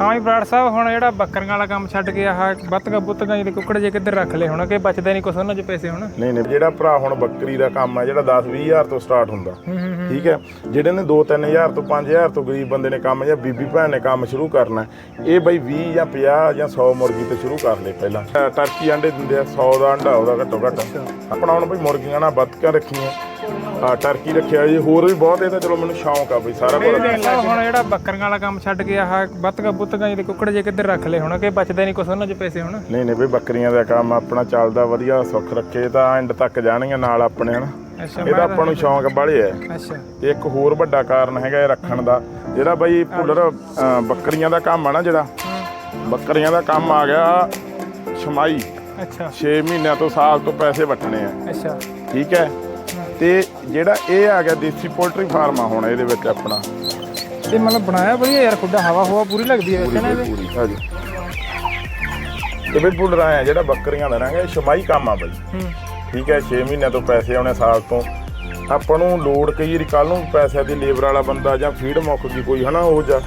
ਹਾਂ ਜੀ ਬਰਾੜ ਸਾਹਿਬ ਹੁਣ ਜਿਹੜਾ ਬੱਕਰੀਆਂ ਵਾਲਾ ਕੰਮ ਛੱਡ ਕੇ ਆਹ ਬੱਤਗਾ ਬੁੱਤਗਾ ਜਿਹਦੇ ਕੁੱਕੜ ਜੇ ਕਿੱਧਰ ਰੱਖ ਲਏ ਹੁਣ ਕਿ ਬਚਦੇ ਨਹੀਂ ਕੁਛ ਉਹਨਾਂ 'ਚ ਪੈਸੇ ਹੁਣ? ਨਹੀਂ ਨਹੀਂ ਜਿਹੜਾ ਭਰਾ ਹੁਣ ਬੱਕਰੀ ਦਾ ਕੰਮ ਹੈ ਜਿਹੜਾ 10 20000 ਤੋਂ ਸਟਾਰਟ ਹੁੰਦਾ ਠੀਕ ਹੈ? ਜਿਹੜੇ ਨੇ 2-3000 ਤੋਂ 5000 ਤੋਂ ਗਰੀਬ ਬੰਦੇ ਨੇ ਕੰਮ ਜਾਂ ਬੀਬੀ ਭੈਣ ਨੇ ਕੰਮ ਸ਼ੁਰੂ ਕਰਨਾ ਇਹ ਬਈ 20 ਜਾਂ 50 ਜਾਂ 100 ਮੁਰਗੀ ਤੋਂ ਸ਼ੁਰੂ ਕਰ ਲੈ ਪਹਿਲਾਂ। ਟਰਕੀ ਆਂਡੇ ਦਿੰਦੇ ਆ 100 ਦਾ ਆਂਡਾ ਉਹਦਾ ਘੱਟੋ ਘੱਟ। ਆਪਣਾ ਹੁਣ ਬਈ ਮੁਰਗੀਆਂ ਨਾਲ ਬੱਤਕਾਂ ਰੱਖੀਆਂ ਆ ਟਰਕੀ ਰੱਖਿਆ ਜੀ ਹੋਰ ਵੀ ਬਹੁਤ ਇਹ ਤਾਂ ਚਲੋ ਮੈਨੂੰ ਸ਼ੌਂਕ ਆ ਬਈ ਸਾਰਾ ਕੁਝ ਦੇਖ ਹੁਣ ਜਿਹੜਾ ਬੱਕਰੀਆਂ ਵਾਲਾ ਕੰਮ ਛੱਡ ਕੇ ਆਹ ਬੱਤਗਾ ਬੁੱਤਗਾ ਜਿਹਦੇ ਕੁੱਕੜ ਜੇ ਕਿੱਧਰ ਰੱਖ ਲਏ ਹੁਣ ਕਿ ਬਚਦੇ ਨਹੀਂ ਕੁਛ ਉਹਨਾਂ 'ਚ ਪੈਸੇ ਹੁਣ? ਨਹੀਂ ਨਹੀਂ ਬਈ ਬੱਕਰੀਆਂ ਦਾ ਕੰਮ ਆਪਣਾ ਚੱਲਦਾ ਵਧੀਆ ਸੁੱਖ ਰੱਖੇ ਤਾਂ ਐਂਡ ਤੱਕ ਜਾਣਗੀਆਂ ਨਾਲ ਆਪਣੇ ਹਨਾ? ਅੱਛਾ ਇਹ ਤਾਂ ਆਪਾਂ ਨੂੰ ਸ਼ੌਂਕ ਬਾਲੇ ਹੈ ਅੱਛਾ। ਤੇ ਇੱਕ ਹੋਰ ਵੱਡਾ ਕਾਰਨ ਹੈਗਾ ਇਹ ਰੱਖਣ ਦਾ ਜਿਹੜਾ ਬਈ ਪੁੱਲਰ ਅ, ਬੱਕਰੀਆਂ ਦਾ ਕੰਮ ਆ ਨਾ ਜਿਹੜਾ ਬੱਕਰੀਆਂ ਦਾ ਕੰਮ ਆ ਗਿਆ ਛਮਾਈ। ਅੱਛਾ। 6 ਮਹੀਨਿਆਂ ਤੋਂ ਸਾਲ ਤੋਂ ਪੈਸੇ ਵਟਣੇ ਆ। ਅੱਛਾ। ਠੀਕ ਹੈ? ਤੇ ਜਿਹੜਾ ਇਹ ਆ ਗਿਆ ਦੇਸੀ ਪੋਲਟਰੀ ਫਾਰਮ ਆ ਹੁਣ ਇਹਦੇ ਵਿੱਚ ਆਪਣਾ। ਤੇ ਮਤਲਬ ਬਣਾਇਆ ਵਧੀਆ ਯਾਰ ਖੁੱਡਾ ਹਵਾ ਹਵਾ ਪੂਰੀ ਲੱਗਦੀ ਹੈ ਵੈਸੇ ਨਾ ਇਹਦੇ। ਪੂਰੀ ਹਾਂਜੀ। ਤੇ ਬਈ ਪੁੱਲਰ ਆਇਆ ਜਿਹੜਾ ਬੱਕਰੀਆਂ ਦਾ ਰੰਗ ਇਹ ਛਮਾਈ ਕੰਮ ਆ ਬਈ। ਹੂੰ। ਠੀਕ ਹੈ 6 ਮਹੀਨਿਆਂ ਤੋਂ ਪੈਸੇ ਆਉਣੇ ਸਾਲ ਤੋਂ। ਆਪਾਂ ਨੂੰ ਲੋੜ ਕਈ ਵਾਰੀ ਕੱਲ ਨੂੰ ਪੈਸਿਆਂ ਦੀ ਲੇਬਰ ਵਾਲਾ ਬੰਦਾ ਜਾਂ ਫੀਡ ਮੁੱਕ ਗਈ ਕੋਈ ਹਨਾ ਉਹ ਜਾ।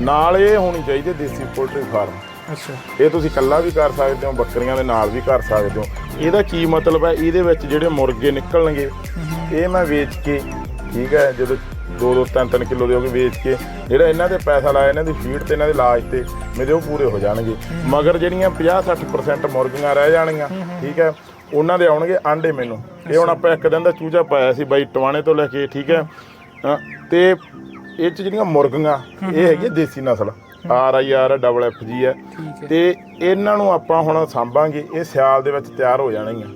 ਨਾਲ ਇਹ ਹੋਣੀ ਚਾਹੀਦੀ ਹੈ ਦੇਸੀ ਪੋਲਟਰੀ ਫਾਰਮ। ਅੱਛਾ। ਇਹ ਤੁਸੀਂ ਇਕੱਲਾ ਵੀ ਕਰ ਸਕਦੇ ਹੋ ਬੱਕਰੀਆਂ ਦੇ ਨਾਲ ਵੀ ਕਰ ਸਕਦੇ ਹੋ। ਇਹਦਾ ਕੀ ਮਤਲਬ ਹੈ? ਇਹਦੇ ਵਿੱਚ ਜਿਹੜੇ ਮੁਰਗੇ ਨਿਕਲਣਗੇ ਇਹ ਮੈਂ ਵੇਚ ਕੇ ਠੀਕ ਹੈ ਜਦੋਂ 2 2 3 3 ਕਿਲੋ ਦੇ ਹੋ ਵੇਚ ਕੇ ਜਿਹੜਾ ਇਹਨਾਂ ਤੇ ਪੈਸਾ ਲਾਇਆ ਇਹਨਾਂ ਦੀ ਫੀਡ ਤੇ ਇਹਨਾਂ ਦੇ ਇਲਾਜ ਤੇ ਮੇਰੇ ਉਹ ਪੂਰੇ ਹੋ ਜਾਣਗੇ। ਮਗਰ ਜਿਹੜੀਆਂ 50 60% ਮੁਰਗੀਆਂ ਰਹਿ ਜਾਣਗੀਆਂ ਠੀਕ ਹੈ ਉਹਨਾਂ ਦੇ ਆਉਣਗੇ ਆਂਡੇ ਮੈਨੂੰ। ਇਹ ਹੁਣ ਆਪਾਂ ਇੱਕ ਦਿਨ ਦਾ ਚੂਚਾ ਪਾਇਆ ਸੀ ਬਾਈ ਟਵਾਣੇ ਤੋਂ ਲੈ ਕੇ ਠੀਕ ਹੈ ਤੇ ਇਹ ਚ ਜਿਹੜੀਆਂ ਮੁਰਗੀਆਂ ਇਹ ਹੈਗੀ ਦੇਸੀ ਨਸਲ R I R double F G ਹੈ। ਤੇ ਇਹਨਾਂ ਨੂੰ ਆਪਾਂ ਹੁਣ ਸਾਂਭਾਂਗੇ ਇਹ ਸਿਆਲ ਦੇ ਵਿੱਚ ਤਿਆਰ ਹੋ ਜਾਣਗੀਆਂ।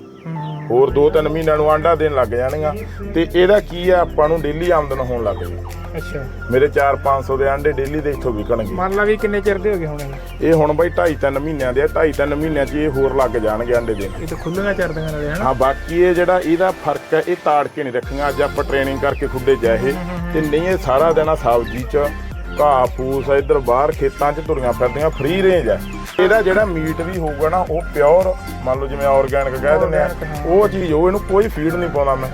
ਹੋਰ 2-3 ਮਹੀਨਿਆਂ ਨੂੰ ਆਂਡਾ ਦੇਣ ਲੱਗ ਜਾਣਗੀਆਂ ਤੇ ਇਹਦਾ ਕੀ ਆ ਆਪਾਂ ਨੂੰ ਡੇਲੀ ਆਮਦਨ ਹੋਣ ਲੱਗ ਗਈ। ਅੱਛਾ। ਮੇਰੇ 4-500 ਦੇ ਆਂਡੇ ਡੇਲੀ ਦੇ ਇੱਥੋਂ ਵਿਕਣਗੇ। ਮੰਨ ਲਾ ਵੀ ਕਿੰਨੇ ਚਿਰ ਦੇ ਹੋ ਗਏ ਹੁਣ ਇਹ ਇਹ ਹੁਣ ਬਈ 2.5-3 ਮਹੀਨਿਆਂ ਦੇ ਆ 2.5-3 ਮਹੀਨਿਆਂ 'ਚ ਇਹ ਹੋਰ ਲੱਗ ਜਾਣਗੇ ਆਂਡੇ ਦੇਣ। ਇਹ ਤਾਂ ਖੁੱਲੀਆਂ ਚਰਦੀਆਂ ਨੇ ਹਨਾ? ਹਾਂ ਬਾਕੀ ਇਹ ਜਿਹੜਾ ਇਹਦਾ ਫ਼ਰਕ ਹੈ ਇਹ ਤਾੜ ਕੇ ਨਹੀਂ ਰੱਖੀਆਂ। ਅੱਜ ਆਪਾਂ ਟ੍ਰੇਨਿੰਗ ਕਰਕੇ ਖੁੱਡੇ ਜਾਏ ਤੇ ਨਹੀਂ ਇਹ ਸਾਰਾ ਦਿਨ ਆ ਸਬਜ਼ੀ 'ਚ ਘਾਹ ਫੂਸ ਇੱਧਰ ਬਾਹਰ ਖੇਤਾਂ 'ਚ ਤੁਰੀਆਂ ਫਿਰਦੀਆਂ ਫ੍ਰੀ ਰੇਂਜ ਹੈ ਇਹਦਾ ਜਿਹੜਾ ਮੀਟ ਵੀ ਹੋਊਗਾ ਨਾ ਉਹ ਪਿਓਰ ਮੰਨ ਲਓ ਜਿਵੇਂ ਆਰਗੈਨਿਕ ਕਹਿ ਦਿੰਦੇ ਆ ਉਹ ਚੀਜ਼ ਉਹ ਇਹਨੂੰ ਕੋਈ ਫੀਡ ਨਹੀਂ ਪਾਉਂਦਾ ਮੈਂ।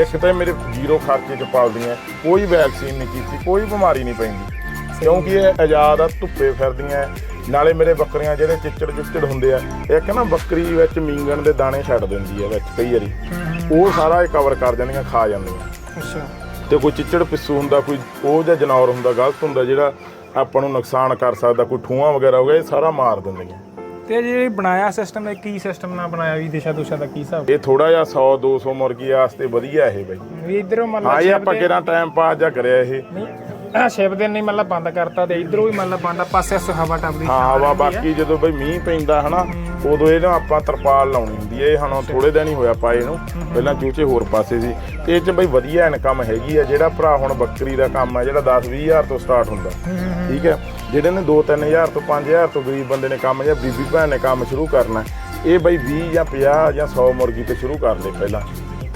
ਇੱਕ ਤਾਂ ਮੇਰੇ ਜ਼ੀਰੋ ਖਰਚੇ 'ਚ ਪਾਲਦੀਆਂ ਕੋਈ ਵੈਕਸੀਨ ਨਹੀਂ ਕੀਤੀ ਕੋਈ ਬਿਮਾਰੀ ਨਹੀਂ ਪੈਂਦੀ। ਕਿਉਂਕਿ ਇਹ ਆਜ਼ਾਦ ਆ ਧੁੱਪੇ ਫਿਰਦੀਆਂ ਨਾਲੇ ਮੇਰੇ ਬੱਕਰੀਆਂ ਜਿਹੜੇ ਚਿੱਚੜ ਚੁੱਚੜ ਹੁੰਦੇ ਆ ਇੱਕ ਨਾ ਬੱਕਰੀ ਵਿੱਚ ਮੀਂਗਣ ਦੇ ਦਾਣੇ ਛੱਡ ਦਿੰਦੀ ਆ ਵਿੱਚ ਕਈ ਵਾਰੀ। ਉਹ ਸਾਰਾ ਇਹ ਕਵਰ ਕਰ ਜਾਂਦੀਆਂ ਖਾ ਜਾਂਦੀਆਂ। ਅੱਛਾ। ਤੇ ਕੋਈ ਚਿੱਚੜ ਪਿੱਸੂ ਹੁੰਦਾ ਕੋਈ ਉਹ ਜਿਹਾ ਜਨੌਰ ਹੁੰਦਾ ਗਲਤ ਹੁੰਦਾ ਜਿਹੜਾ ਆਪਾਂ ਨੂੰ ਨੁਕਸਾਨ ਕਰ ਸਕਦਾ ਕੋਈ ਠੂਆਂ ਵਗੈਰਾ ਹੋ ਗਿਆ ਇਹ ਸਾਰਾ ਮਾਰ ਦਿੰਦੀਆਂ। ਤੇ ਜੇ ਬਣਾਇਆ ਸਿਸਟਮ ਇਹ ਕੀ ਸਿਸਟਮ ਨਾਲ ਬਣਾਇਆ ਵੀ ਦਿਸ਼ਾ ਦੁਸ਼ਾ ਦਾ ਕੀ ਹਿਸਾਬ? ਇਹ ਥੋੜਾ ਜਿਹਾ 100 200 ਮੁਰਗੀ ਵਾਸਤੇ ਵਧੀਆ ਇਹ ਬਈ। ਵੀ ਇਧਰੋਂ ਮੰਨ ਲਾ ਹਾਂ ਇਹ ਆਪਾਂ ਕਿਹੜਾ ਟਾਈਮ ਪਾਸ ਜਾਂ ਕਰਿਆ ਇਹ। ਨਹੀਂ ਸ਼ਿਵ ਦਿਨ ਨਹੀਂ ਮਤਲਬ ਬੰਦ ਕਰਤਾ ਤੇ ਇਧਰੋਂ ਵੀ ਮਤਲਬ ਬੰਦਾ ਪਾਸੇ ਸੋ ਹਵਾ ਟੱਪਦੀ ਹਾਂ ਹਵਾ ਬਾਕੀ ਜਦੋਂ ਬਈ ਮੀਂਹ ਪੈਂਦਾ ਹਨਾ, ਉਦੋਂ ਇਹ ਨਾ ਆਪਾਂ ਤਰਪਾਲ ਲਾਉਣੀ ਹੁੰਦੀ ਹੈ ਇਹ ਹੁਣ ਥੋੜੇ ਦਿਨ ਹੀ ਹੋਇਆ ਪਾਏ ਨੂੰ, ਪਹਿਲਾਂ ਚੂਚੇ ਹੋਰ ਪਾਸੇ ਸੀ। ਤੇ ਇਹ ਚ ਬਈ ਵਧੀਆ ਇਨਕਮ ਹੈਗੀ ਆ, ਜਿਹੜਾ ਭਰਾ ਹੁਣ ਬੱਕਰੀ ਦਾ ਕੰਮ ਹੈ ਜਿਹੜਾ 10 20000 ਤੋਂ ਸਟਾਰਟ ਹੁੰਦਾ। ਠੀਕ ਹੈ ਜਿਹੜੇ ਨੇ 2 3000 ਤੋਂ 5000 ਤੋਂ ਗਰੀਬ ਬੰਦੇ ਨੇ ਕੰਮ, ਜਾਂ ਬੀਬੀ ਭੈਣ ਨੇ ਕੰਮ ਸ਼ੁਰੂ ਕਰਨਾ, ਇਹ ਬਈ 20 ਜਾਂ 50 ਜਾਂ 100 ਮੁਰਗੀ ਤੇ ਸ਼ੁਰੂ ਕਰ ਲੈ ਪਹਿਲਾਂ।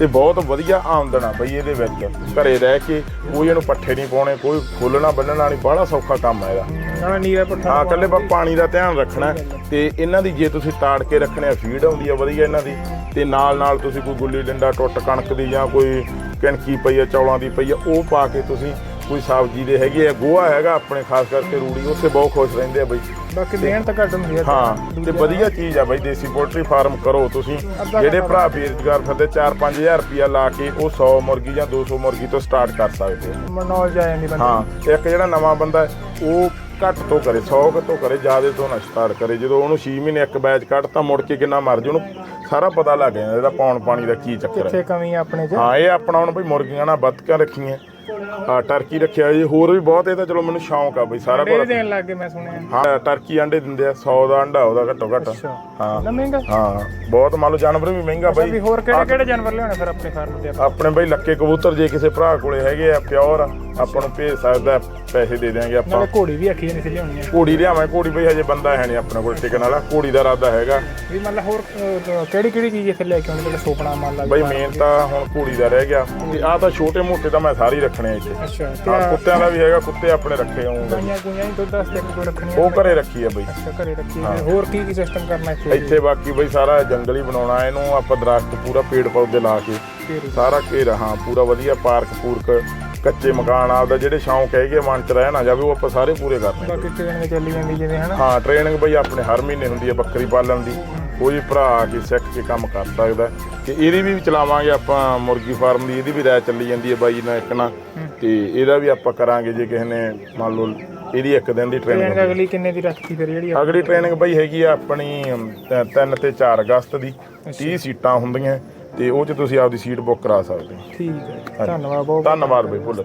ਤੇ ਬਹੁਤ ਵਧੀਆ ਆਮਦਨ ਆ ਬਈ ਇਹਦੇ ਵਿੱਚ। ਘਰੇ ਰਹਿ ਕੇ ਕੋਈ ਇਹਨੂੰ ਪੱਠੇ ਨਹੀਂ ਪਾਉਣੇ ਕੋਈ ਖੋਲਣਾ ਬੰਨਣਾ ਨਹੀਂ ਬੜਾ ਸੌਖਾ ਕੰਮ ਹੈ ਇਹਦਾ। ਨਾਲ ਨੀਰਾ ਪੱਠਾ ਹਾਂ ਇਕੱਲੇ ਬਸ ਪਾਣੀ ਦਾ ਧਿਆਨ ਰੱਖਣਾ ਤੇ ਇਹਨਾਂ ਦੀ ਜੇ ਤੁਸੀਂ ਤਾੜ ਕੇ ਰੱਖਣੇ ਆ ਫੀਡ ਆਉਂਦੀ ਆ ਵਧੀਆ ਇਹਨਾਂ ਦੀ ਤੇ ਨਾਲ ਨਾਲ ਤੁਸੀਂ ਕੋਈ ਗੁੱਲੀ ਡੰਡਾ ਟੁੱਟ ਕਣਕ ਦੀ ਜਾਂ ਕੋਈ ਕਣਕੀ ਪਈ ਆ ਚੌਲਾਂ ਦੀ ਪਈ ਆ ਉਹ ਪਾ ਕੇ ਤੁਸੀਂ ਕੋਈ ਸਬਜ਼ੀ ਦੇ ਹੈਗੇ ਆ ਗੋਹਾ ਹੈਗਾ ਆਪਣੇ ਖਾਸ ਕਰਕੇ ਰੂੜੀ ਉੱਥੇ ਬਹੁਤ ਖੁਸ਼ ਰਹਿੰਦੇ ਆ ਬਈ। ਬਾਕੀ ਦੇਣ ਤਾਂ ਘੱਟ ਹੁੰਦੀ ਹੈ ਹਾਂ ਤੇ ਵਧੀਆ ਚੀਜ਼ ਆ ਬਾਈ ਦੇਸੀ ਪੋਲਟਰੀ ਫਾਰਮ ਕਰੋ ਤੁਸੀਂ। ਜਿਹੜੇ ਭਰਾ ਬੇਰੁਜ਼ਗਾਰ ਫਿਰਦੇ 4-5000 ਰੁਪਿਆ ਲਾ ਕੇ ਉਹ 100 ਮੁਰਗੀ ਜਾਂ 200 ਮੁਰਗੀ ਤੋਂ ਸਟਾਰਟ ਕਰ ਸਕਦੇ ਆ। ਮਨੋਲ ਜਾ ਜਾਂਦੀ ਬੰਦੇ ਹਾਂ ਇੱਕ ਜਿਹੜਾ ਨਵਾਂ ਬੰਦਾ ਉਹ ਘੱਟ ਤੋਂ ਕਰੇ 100 ਕੁ ਤੋਂ ਕਰੇ ਜ਼ਿਆਦਾ ਤੋਂ ਨਾ ਸਟਾਰਟ ਕਰੇ। ਜਦੋਂ ਉਹਨੂੰ 6 ਮਹੀਨੇ ਇੱਕ ਬੈਚ ਕੱਢ ਤਾਂ ਮੁੜ ਕੇ ਕਿੰਨਾ ਮਰ ਜੂ ਉਹਨੂੰ ਸਾਰਾ ਪਤਾ ਲੱਗ ਜਾਂਦਾ ਇਹਦਾ ਪੌਣ ਪਾਣੀ ਦਾ ਕੀ ਚੱਕਰ ਹੈ। ਕਿੱਥੇ ਕਮੀ ਆ ਆਪਣੇ 'ਚ? ਹਾਂ ਇਹ ਆਪਣਾ ਹੁਣ ਬਈ ਮੁਰਗੀਆਂ ਨਾਲ ਬੱਤਕਾਂ ਰੱਖੀਆਂ। ਆ ਟਰਕੀ ਰੱਖਿਆ ਜੀ ਹੋਰ ਵੀ ਬਹੁਤ ਇਹ ਤਾਂ ਚਲੋ ਮੈਨੂੰ ਸ਼ੌਂਕ ਆ ਬਈ ਸਾਰਾ ਕੁਝ ਦੇਣ ਲੱਗ ਗਏ ਮੈਂ ਸੁਣਿਆ। ਹਾਂ ਟਰਕੀ ਆਂਡੇ ਦਿੰਦੇ ਆ 100 ਦਾ ਆਂਡਾ ਉਹਦਾ ਘੱਟੋ ਘੱਟ। ਅੱਛਾ। ਹਾਂ। ਮਹਿੰਗਾ? ਹਾਂ ਬਹੁਤ ਮੰਨ ਲਓ ਜਾਨਵਰ ਵੀ ਮਹਿੰਗਾ ਵੀ ਬਈ। ਹੋਰ ਕਿਹੜੇ ਕਿਹੜੇ ਜਾਨਵਰ ਲਿਆਉਣੇ ਫਿਰ ਆਪਣੇ ਫਾਰਮ ਤੇ ਆਪਾਂ? ਆਪਣੇ ਬਈ ਲੱਕੇ ਕਬੂਤਰ ਜੇ ਕਿਸੇ ਭਰਾ ਕੋਲੇ ਹੈਗੇ ਆ ਪਿਓਰ ਆਪਾਂ ਨੂੰ ਭੇਜ ਸਕਦਾ ਪੈਸੇ ਦੇ ਦਿਆਂਗੇ ਆਪਾਂ। ਨਾਲੇ ਘੋੜੀ ਵੀ ਆਖੀ ਨਹੀਂ ਸੀ ਲਿਆਉਣੀ ਆ। ਘੋੜੀ ਲਿਆਵਾਂ ਘੋੜੀ ਬਈ ਹਜੇ ਬੰਦਾ ਹੈ ਨਹੀਂ ਆਪਣੇ ਕੋਲ ਟਿਕਣ ਵਾਲਾ ਘੋੜੀ ਦਾ ਇਰਾਦਾ ਹੈਗਾ। ਵੀ ਮਤਲਬ ਹੋਰ ਕਿਹੜੀ ਕਿਹੜੀ ਚੀਜ਼ ਇੱਥੇ ਲੈ ਕੇ ਆਉਣੀ ਜਿਹੜਾ ਸੋਪਣਾ ਮੰਨ ਲਾ ਬਈ ਮੇਨ ਤਾਂ ਹੁਣ ਘੋੜੀ ਦਾ ਰਹਿ ਗਿਆ। ਤੇ ਆਹ ਤਾਂ ਛੋਟੇ ਮੋਟੇ ਤਾਂ ਮੈਂ ਸਾਰੇ ਹੀ ਰੱਖਣੇ ਆ ਇੱਥੇ। ਅੱਛਾ ਤੇ ਹਾਂ ਕੁੱਤਿਆਂ ਦਾ ਵੀ ਹੈਗਾ ਕੁੱਤੇ ਆਪਣੇ ਰੱਖੇ ਹੋਣਗੇ ਗਾਈਆਂ ਗੁਈਆਂ ਹੀ ਦੁੱਧ ਵਾਸਤੇ ਕੋਈ ਰੱਖਣੀ ਉਹ ਘਰੇ ਰੱਖੀ ਆ ਬਈ। ਅੱਛਾ ਘਰੇ ਰੱਖੀ ਆ। ਹੋਰ ਕੀ ਕੀ ਸਿਸਟਮ ਕਰਨਾ ਇੱਥੇ? ਇੱਥੇ ਬਾਕੀ ਬਈ ਸਾਰਾ ਜੰਗਲ ਹੀ ਬਣਾਉਣਾ ਇਹਨੂੰ ਆਪਾਂ ਦਰਖਤ ਪੂਰਾ ਪੇੜ ਪੌਦੇ ਲਾ ਕੇ। ਸਾਰਾ ਘੇਰਾ ਹਾਂ ਪੂਰਾ ਵਧੀਆ ਪਾਰਕ ਪੂਰਕ ਕੱਚੇ ਮਕਾਨ ਆਪਦਾ ਜਿਹੜੇ ਸ਼ੌਂਕ ਹੈਗੇ ਮਨ ਚ ਰਹਿ ਨਾ ਜਾਵੇ ਉਹ ਆਪਾਂ ਸਾਰੇ ਪੂਰੇ ਕਰਨੇ ਬਾਕੀ ਟ੍ਰੇਨਿੰਗ ਚੱਲੀ ਜਾਂਦੀ ਜਿਵੇਂ ਹਨਾ? ਹਾਂ ਟ੍ਰੇਨਿੰਗ ਬਈ ਆਪਣੇ ਹਰ ਮਹੀਨੇ ਹੁੰਦੀ ਹੈ ਬੱਕਰੀ ਪਾਲਣ ਦੀ। ਕੋਈ ਭਰਾ ਆ ਕੇ ਸਿੱਖ ਕੇ ਕੰਮ ਕਰ ਸਕਦਾ। ਤੇ ਇਹਦੀ ਵੀ ਚਲਾਵਾਂਗੇ ਆਪਾਂ ਮੁਰਗੀ ਫਾਰਮ ਦੀ ਇਹਦੀ ਵੀ ਰਾਇ ਚੱਲੀ ਜਾਂਦੀ ਹੈ ਬਾਈ ਨਾਲ ਇੱਕ ਨਾਲ ਤੇ ਇਹਦਾ ਵੀ ਆਪਾਂ ਕਰਾਂਗੇ ਜੇ ਕਿਸੇ ਨੇ ਮੰਨ ਲਓ ਇਹਦੀ ਇੱਕ ਦਿਨ ਦੀ ਟ੍ਰੇਨਿੰਗ ਅਗਲੀ ਕਿੰਨੇ ਦੀ ਰੱਖੀ ਫਿਰ ਜਿਹੜੀ? ਅਗਲੀ ਟ੍ਰੇਨਿੰਗ ਬਈ ਹੈਗੀ ਆ ਆਪਣੀ 3 ਤੇ 4 ਅਗਸਤ ਦੀ। 30 ਸੀਟਾਂ ਹੁੰਦੀਆਂ। ਤੇ ਉਹ ਚ ਤੁਸੀਂ ਆਪਦੀ ਸੀਟ ਬੁੱਕ ਕਰਾ ਸਕਦੇ ਹੋ। ਠੀਕ ਹੈ ਧੰਨਵਾਦ ਬਹੁਤ ਧੰਨਵਾਦ ਬਈ ਭੁੱਲ।